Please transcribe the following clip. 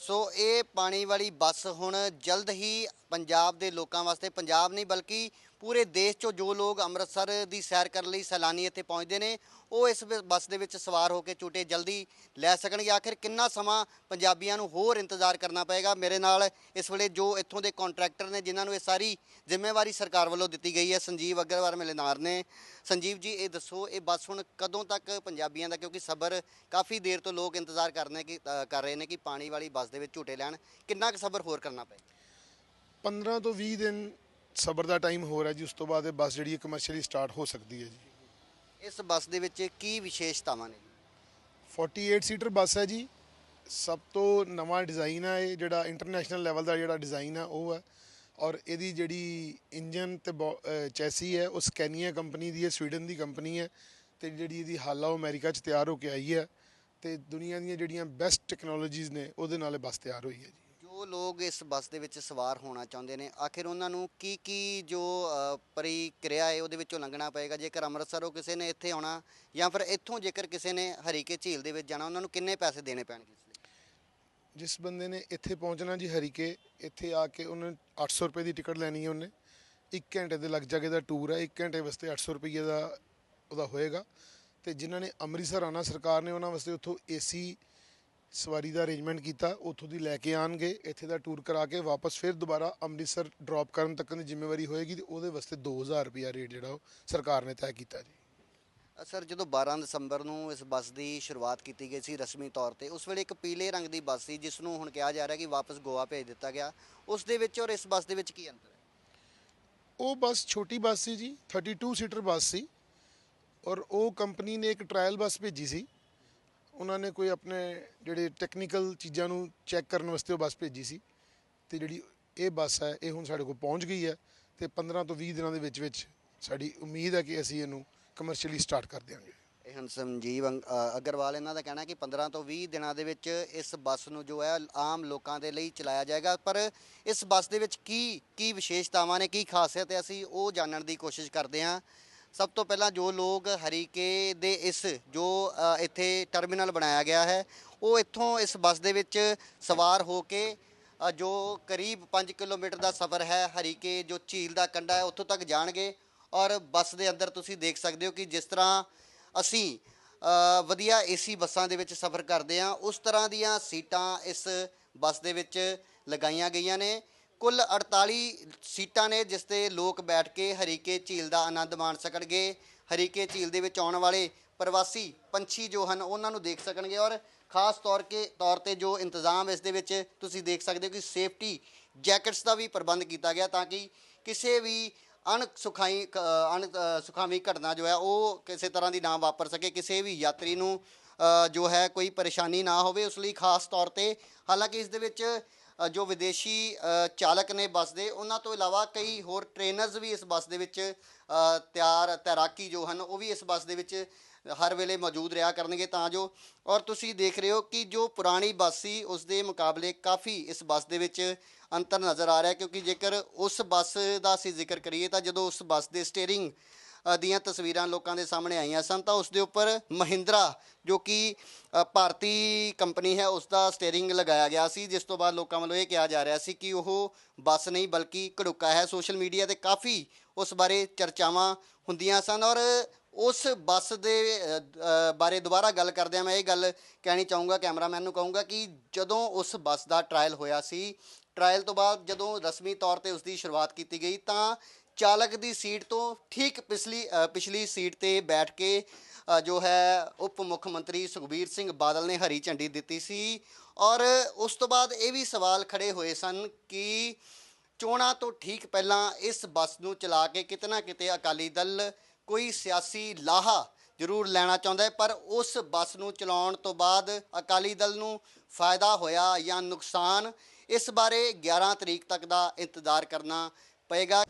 ਸੋ ਇਹ ਪਾਣੀ ਵਾਲੀ ਬੱਸ ਹੁਣ ਜਲਦ ਹੀ ਪੰਜਾਬ ਦੇ ਲੋਕਾਂ ਵਾਸਤੇ ਪੰਜਾਬ ਨਹੀਂ, ਬਲਕਿ ਪੂਰੇ ਦੇਸ਼ 'ਚੋਂ ਜੋ ਲੋਕ ਅੰਮ੍ਰਿਤਸਰ ਦੀ ਸੈਰ ਕਰਨ ਲਈ ਸੈਲਾਨੀ ਇੱਥੇ ਪਹੁੰਚਦੇ ਨੇ, ਉਹ ਇਸ ਬ- ਬੱਸ ਦੇ ਵਿੱਚ ਸਵਾਰ ਹੋ ਕੇ ਝੂਟੇ ਜਲਦੀ ਲੈ ਸਕਣਗੇ। ਆਖਿਰ ਕਿੰਨਾ ਸਮਾਂ ਪੰਜਾਬੀਆਂ ਨੂੰ ਹੋਰ ਇੰਤਜ਼ਾਰ ਕਰਨਾ ਪਏਗਾ? ਮੇਰੇ ਨਾਲ ਇਸ ਵੇਲੇ ਜੋ ਇੱਥੋਂ ਦੇ ਕੰਟਰੈਕਟਰ ਨੇ, ਜਿਨ੍ਹਾਂ ਨੂੰ ਇਹ ਸਾਰੀ ਜ਼ਿੰਮੇਵਾਰੀ ਸਰਕਾਰ ਵੱਲੋਂ ਦਿੱਤੀ ਗਈ ਹੈ, ਸੰਜੀਵ ਅਗਰਵਾਲ ਮਿਲਨਾਰ ਨੇ। ਸੰਜੀਵ ਜੀ, ਇਹ ਦੱਸੋ, ਇਹ ਬੱਸ ਹੁਣ ਕਦੋਂ ਤੱਕ ਪੰਜਾਬੀਆਂ ਦਾ, ਕਿਉਂਕਿ ਸਬਰ ਕਾਫੀ ਦੇਰ ਤੋਂ ਲੋਕ ਇੰਤਜ਼ਾਰ ਕਰਨੇ ਕਿ ਕਰ ਰਹੇ ਨੇ ਕਿ ਪਾਣੀ ਵਾਲੀ ਬੱਸ ਦੇ ਵਿੱਚ ਝੂਟੇ ਲੈਣ। ਕਿੰਨਾ ਕੁ ਸਬਰ ਹੋਰ ਕਰਨਾ ਪਏ 15 ਤੋਂ 20 ਦਿਨ ਸਬਰ ਦਾ ਟਾਈਮ ਹੋ ਰਿਹਾ ਜੀ ਉਸ ਤੋਂ ਬਾਅਦ ਇਹ ਬੱਸ ਜਿਹੜੀ ਹੈ ਕਮਰਸ਼ੀਅਲੀ ਸਟਾਰਟ ਹੋ ਸਕਦੀ ਹੈ ਜੀ। ਇਸ ਬੱਸ ਦੇ ਵਿੱਚ ਕੀ ਵਿਸ਼ੇਸ਼ਤਾਵਾਂ ਨੇ 48 ਸੀਟਰ ਬੱਸ ਹੈ ਜੀ। ਸਭ ਤੋਂ ਨਵਾਂ ਡਿਜ਼ਾਈਨ ਹੈ ਇਹ ਜਿਹੜਾ ਇੰਟਰਨੈਸ਼ਨਲ ਲੈਵਲ ਦਾ ਜਿਹੜਾ ਡਿਜ਼ਾਈਨ ਹੈ ਉਹ ਹੈ। ਔਰ ਇਹਦੀ ਜਿਹੜੀ ਇੰਜਨ ਤੇ ਚੈਸੀ ਹੈ ਉਹ ਸਕੈਨੀਆ ਕੰਪਨੀ ਦੀ ਹੈ ਸਵੀਡਨ ਦੀ ਕੰਪਨੀ ਹੈ। ਤੇ ਜਿਹੜੀ ਇਹਦੀ ਹਾਲਾ ਉਹ ਅਮਰੀਕਾ 'ਚ ਤਿਆਰ ਹੋ ਕੇ ਆਈ ਹੈ। ਤੇ ਦੁਨੀਆ ਦੀਆਂ ਜਿਹੜੀਆਂ ਬੈਸਟ ਟੈਕਨੋਲੋਜੀਜ਼ ਨੇ ਉਹਦੇ ਨਾਲ ਇਹ ਬੱਸ ਤਿਆਰ ਹੋਈ ਹੈ ਜੀ। ਜੋ ਲੋਕ ਇਸ ਬੱਸ ਦੇ ਵਿੱਚ ਸਵਾਰ ਹੋਣਾ ਚਾਹੁੰਦੇ ਨੇ। ਆਖਿਰ ਉਹਨਾਂ ਨੂੰ ਕੀ ਕੀ ਜੋ ਅ, ਪ੍ਰਕਿਰਿਆ ਹੈ ਉਹਦੇ ਵਿੱਚੋਂ ਲੰਘਣਾ ਪਏਗਾ? ਜੇਕਰ ਅੰਮ੍ਰਿਤਸਰੋਂ ਕਿਸੇ ਨੇ ਇੱਥੇ ਆਉਣਾ ਜਾਂ ਫਿਰ ਇੱਥੋਂ ਜੇਕਰ ਕਿਸੇ ਨੇ ਹਰੀਕੇ ਝੀਲ ਦੇ ਵਿੱਚ ਜਾਣਾ ਉਹਨਾਂ ਨੂੰ ਕਿੰਨੇ ਪੈਸੇ ਦੇਣੇ ਪੈਣਗੇ ਇਸ ਲਈ? ਜਿਸ ਬੰਦੇ ਨੇ ਇੱਥੇ ਪਹੁੰਚਣਾ ਜੀ ਹਰੀਕੇ ਇੱਥੇ ਆ ਕੇ ਉਹਨੇ 800 ਰੁਪਏ ਦੀ ਟਿਕਟ ਲੈਣੀ ਹੈ ਉਹਨੇ। 1 ਘੰਟੇ ਦੇ ਲੱਗ ਜਾਗੇ ਦਾ ਟੂਰ ਹੈ 1 ਘੰਟੇ ਵਾਸਤੇ 800 ਰੁਪਏ ਦਾ ਉਹਦਾ ਹੋਏਗਾ। ਤੇ ਜਿਨ੍ਹਾਂ ਨੇ ਅੰਮ੍ਰਿਤਸਰ ਆਣਾ ਸਰਕਾਰ ਨੇ ਉਹਨਾਂ ਵਾਸਤੇ ਉੱਥੋਂ ਏਸੀ ਸਵਾਰੀ ਦਾ ਅਰੇਂਜਮੈਂਟ ਕੀਤਾ ਉੱਥੋਂ ਦੀ ਲੈ ਕੇ ਆਣਗੇ ਇੱਥੇ ਦਾ ਟੂਰ ਕਰਾ ਕੇ ਵਾਪਸ ਫਿਰ ਦੁਬਾਰਾ ਅੰਮ੍ਰਿਤਸਰ ਡ੍ਰੌਪ ਕਰਨ ਤੱਕ ਦੀ ਜ਼ਿੰਮੇਵਾਰੀ ਹੋਏਗੀ ਤੇ ਉਹਦੇ ਵਾਸਤੇ 2000 ਰੁਪਿਆ ਰੇਟ ਜਿਹੜਾ ਉਹ ਸਰਕਾਰ ਨੇ ਤੈਅ ਕੀਤਾ ਜੀ। ਸਰ ਜਦੋਂ 12 ਦਸੰਬਰ ਨੂੰ ਇਸ ਬੱਸ ਦੀ ਸ਼ੁਰੂਆਤ ਕੀਤੀ ਗਈ ਸੀ ਰਸਮੀ ਤੌਰ ਤੇ ਉਸ ਵੇਲੇ ਇੱਕ ਪੀਲੇ ਰੰਗ ਦੀ ਬੱਸ ਸੀ ਜਿਸ ਨੂੰ ਹੁਣ ਕਿਹਾ ਜਾ ਰਿਹਾ ਕਿ ਵਾਪਸ ਗੋਆ ਭੇਜ ਦਿੱਤਾ ਗਿਆ। ਉਸ ਦੇ ਵਿੱਚ ਔਰ ਇਸ ਬੱਸ ਦੇ ਵਿੱਚ ਕੀ ਅੰਤਰ ਹੈ? ਉਹ ਬੱਸ ਛੋਟੀ ਬੱਸ ਸੀ ਜੀ 32 ਸੀਟਰ ਬੱਸ ਸੀ ਔਰ ਉਹ ਕੰਪਨੀ ਨੇ ਇੱਕ ਟ੍ਰਾਇਲ ਬੱਸ ਭੇਜੀ ਸੀ। ਉਹਨਾਂ ਨੇ ਕੋਈ ਆਪਣੇ ਜਿਹੜੇ ਟੈਕਨੀਕਲ ਚੀਜ਼ਾਂ ਨੂੰ ਚੈੱਕ ਕਰਨ ਵਾਸਤੇ ਉਹ ਬੱਸ ਭੇਜੀ ਸੀ। ਤੇ ਜਿਹੜੀ ਇਹ ਬੱਸ ਹੈ, ਇਹ ਹੁਣ ਸਾਡੇ ਕੋਲ ਪਹੁੰਚ ਗਈ ਹੈ ਤੇ 15 ਤੋਂ 20 ਦਿਨਾਂ ਦੇ ਵਿੱਚ ਵਿੱਚ ਸਾਡੀ ਉਮੀਦ ਹੈ ਕਿ ਅਸੀਂ ਇਹਨੂੰ ਕਮਰਸ਼ੀਅਲੀ ਸਟਾਰਟ ਕਰ ਦਿਆਂਗੇ। ਇਹ ਹਨ ਸੰਜੀਵ ਅੰਗ- ਅਗਰਵਾਲ, ਇਹਨਾਂ ਦਾ ਕਹਿਣਾ ਕਿ 15 ਤੋਂ 20 ਦਿਨਾਂ ਦੇ ਵਿੱਚ ਇਸ ਬੱਸ ਨੂੰ ਜੋ ਹੈ, ਆਮ ਲੋਕਾਂ ਦੇ ਲਈ ਚਲਾਇਆ ਜਾਏਗਾ। ਪਰ ਇਸ ਬੱਸ ਦੇ ਵਿੱਚ ਕੀ ਕੀ ਵਿਸ਼ੇਸ਼ਤਾਵਾਂ ਨੇ, ਕੀ ਖਾਸੀਅਤ ਹੈ, ਅਸੀਂ ਉਹ ਜਾਣਨ ਦੀ ਕੋਸ਼ਿਸ਼ ਕਰਦੇ ਹਾਂ। ਸਭ ਤੋਂ ਪਹਿਲਾਂ ਜੋ ਲੋਕ ਹਰੀਕੇ ਦੇ ਇਸ ਜੋ ਇੱਥੇ ਟਰਮੀਨਲ ਬਣਾਇਆ ਗਿਆ ਹੈ ਉਹ ਇੱਥੋਂ ਇਸ ਬੱਸ ਦੇ ਵਿੱਚ ਸਵਾਰ ਹੋ ਕੇ ਜੋ ਕਰੀਬ 5 ਕਿਲੋਮੀਟਰ ਦਾ ਸਫ਼ਰ ਹੈ ਹਰੀਕੇ ਜੋ ਝੀਲ ਦਾ ਕੰਢਾ ਹੈ ਉੱਥੋਂ ਤੱਕ ਜਾਣਗੇ। ਔਰ ਬੱਸ ਦੇ ਅੰਦਰ ਤੁਸੀਂ ਦੇਖ ਸਕਦੇ ਹੋ ਕਿ ਜਿਸ ਤਰ੍ਹਾਂ ਅਸੀਂ ਅ, ਵਧੀਆ ਏਸੀ ਬੱਸਾਂ ਦੇ ਵਿੱਚ ਸਫ਼ਰ ਕਰਦੇ ਹਾਂ ਉਸ ਤਰ੍ਹਾਂ ਦੀਆਂ ਸੀਟਾਂ ਇਸ ਬੱਸ ਦੇ ਵਿੱਚ ਲਗਾਈਆਂ ਗਈਆਂ ਨੇ। ਕੁੱਲ 48 ਸੀਟਾਂ ਨੇ ਜਿਸ ਤੇ ਲੋਕ ਬੈਠ ਕੇ ਹਰੀਕੇ ਝੀਲ ਦਾ ਆਨੰਦ ਮਾਣ ਸਕਣਗੇ। ਹਰੀਕੇ ਝੀਲ ਦੇ ਵਿੱਚ ਆਉਣ ਵਾਲੇ ਪ੍ਰਵਾਸੀ ਪੰਛੀ ਜੋ ਹਨ ਉਹਨਾਂ ਨੂੰ ਦੇਖ ਸਕਣਗੇ ਔਰ ਖਾਸ ਤੌਰ ਕੇ ਤੌਰ ਤੇ ਜੋ ਇੰਤਜ਼ਾਮ ਇਸ ਦੇ ਵਿੱਚ ਤੁਸੀਂ ਦੇਖ ਸਕਦੇ ਹੋ ਕਿ ਸੇਫਟੀ ਜੈਕਟਸ ਦਾ ਵੀ ਪ੍ਰਬੰਧ ਕੀਤਾ ਗਿਆ ਤਾਂ ਕਿ ਕਿਸੇ ਵੀ ਅਣ ਸੁਖਾਈ ਅਣ ਅ, ਸੁਖਾਵੀਂ ਘਟਨਾ ਜੋ ਹੈ ਉਹ ਕਿਸੇ ਤਰ੍ਹਾਂ ਦੀ ਨਾ ਵਾਪਰ ਸਕੇ ਕਿਸੇ ਵੀ ਯਾਤਰੀ ਨੂੰ ਜੋ ਹੈ ਕੋਈ ਪਰੇਸ਼ਾਨੀ ਨਾ ਹੋਵੇ। ਉਸ ਲਈ ਖਾਸ ਤੌਰ ਤੇ ਹਾਲਾਂਕਿ ਇਸ ਦੇ ਵਿੱਚ ਜੋ ਵਿਦੇਸ਼ੀ ਚਾਲਕ ਨੇ ਬੱਸ ਦੇ, ਉਹਨਾਂ ਤੋਂ ਇਲਾਵਾ ਕਈ ਹੋਰ ਟ੍ਰੇਨਰਸ ਵੀ ਇਸ ਬੱਸ ਦੇ ਵਿੱਚ ਤਿਆਰ, ਤੈਰਾਕੀ ਜੋ ਹਨ, ਉਹ ਵੀ ਇਸ ਬੱਸ ਦੇ ਵਿੱਚ ਹਰ ਵੇਲੇ ਮੌਜੂਦ ਰਿਹਾ ਕਰਨਗੇ ਤਾਂ ਜੋ, ਔਰ ਤੁਸੀਂ ਦੇਖ ਰਹੇ ਹੋ ਕਿ ਜੋ ਪੁਰਾਣੀ ਬੱਸ ਸੀ, ਉਸ ਦੇ ਮੁਕਾਬਲੇ ਕਾਫੀ ਇਸ ਬੱਸ ਦੇ ਵਿੱਚ ਅੰਤਰ ਨਜ਼ਰ ਆ ਰਿਹਾ, ਕਿਉਂਕਿ ਜੇਕਰ ਉਸ ਬੱਸ ਦਾ ਅਸੀਂ ਜ਼ਿਕਰ ਕਰੀਏ ਤਾਂ ਜਦੋਂ ਉਸ ਬੱਸ ਦੇ ਸਟੀਅਰਿੰਗ ਦੀਆਂ ਤਸਵੀਰਾਂ ਲੋਕਾਂ ਦੇ ਸਾਹਮਣੇ ਆਈਆਂ ਸਨ, ਤਾਂ ਉਸ ਦੇ ਉੱਪਰ ਮਹਿੰਦਰਾ, ਜੋ ਕਿ ਭਾਰਤੀ ਕੰਪਨੀ ਹੈ, ਉਸ ਦਾ ਸਟੀਅਰਿੰਗ ਲਗਾਇਆ ਗਿਆ ਸੀ, ਜਿਸ ਤੋਂ ਬਾਅਦ ਲੋਕਾਂ ਵੱਲੋਂ ਇਹ ਕਿਹਾ ਜਾ ਰਿਹਾ ਸੀ ਕਿ ਉਹ ਬੱਸ ਨਹੀਂ, ਬਲਕਿ ਘੜੁੱਕਾ ਹੈ। ਸੋਸ਼ਲ ਮੀਡੀਆ ਤੇ ਕਾਫੀ ਉਸ ਬਾਰੇ ਚਰਚਾਵਾਂ ਹੁੰਦੀਆਂ ਸਨ ਔਰ ਉਸ ਬੱਸ ਦੇ ਬਾਰੇ ਦੁਬਾਰਾ ਗੱਲ ਕਰਦਿਆਂ ਮੈਂ ਇਹ ਗੱਲ ਕਹਿਣੀ ਚਾਹੂੰਗਾ, ਕੈਮਰਾਮੈਨ ਨੂੰ ਕਹੂੰਗਾ ਕਿ ਜਦੋਂ ਉਸ ਬੱਸ ਦਾ ਟ੍ਰਾਇਲ ਹੋਇਆ ਸੀ, ਟ੍ਰਾਇਲ ਤੋਂ ਬਾਅਦ ਜਦੋਂ ਰਸਮੀ ਤੌਰ ਤੇ ਉਸ ਦੀ ਸ਼ੁਰੂਆਤ ਕੀਤੀ ਗਈ, ਤਾਂ ਚਾਲਕ ਦੀ ਸੀਟ ਤੋਂ ਠੀਕ ਪਿਛਲੀ ਪਿਛਲੀ ਸੀਟ ਤੇ ਬੈਠ ਕੇ ਜੋ ਹੈ ਉਪ ਮੁੱਖ ਮੰਤਰੀ ਸੁਖਬੀਰ ਸਿੰਘ ਬਾਦਲ ਨੇ ਹਰੀ ਝੰਡੀ ਦਿੱਤੀ ਸੀ। ਔਰ ਉਸ ਤੋਂ ਬਾਅਦ ਇਹ ਵੀ ਸਵਾਲ ਖੜੇ ਹੋਏ ਸਨ ਕਿ ਚੋਣਾਂ ਤੋਂ ਠੀਕ ਪਹਿਲਾਂ ਇਸ ਬੱਸ ਨੂੰ ਚਲਾ ਕੇ ਕਿਤੇ ਨਾ ਕਿਤੇ ਅਕਾਲੀ ਦਲ ਕੋਈ ਸਿਆਸੀ ਲਾਹਾ ਜ਼ਰੂਰ ਲੈਣਾ ਚਾਹੁੰਦਾ ਹੈ, ਪਰ ਉਸ ਬੱਸ ਨੂੰ ਚਲਾਉਣ ਤੋਂ ਬਾਅਦ ਅਕਾਲੀ ਦਲ ਨੂੰ ਫਾਇਦਾ ਹੋਇਆ ਜਾਂ ਨੁਕਸਾਨ, ਇਸ ਬਾਰੇ 11 ਤਰੀਕ ਤੱਕ ਦਾ ਇੰਤਜ਼ਾਰ ਕਰਨਾ ਪਏਗਾ।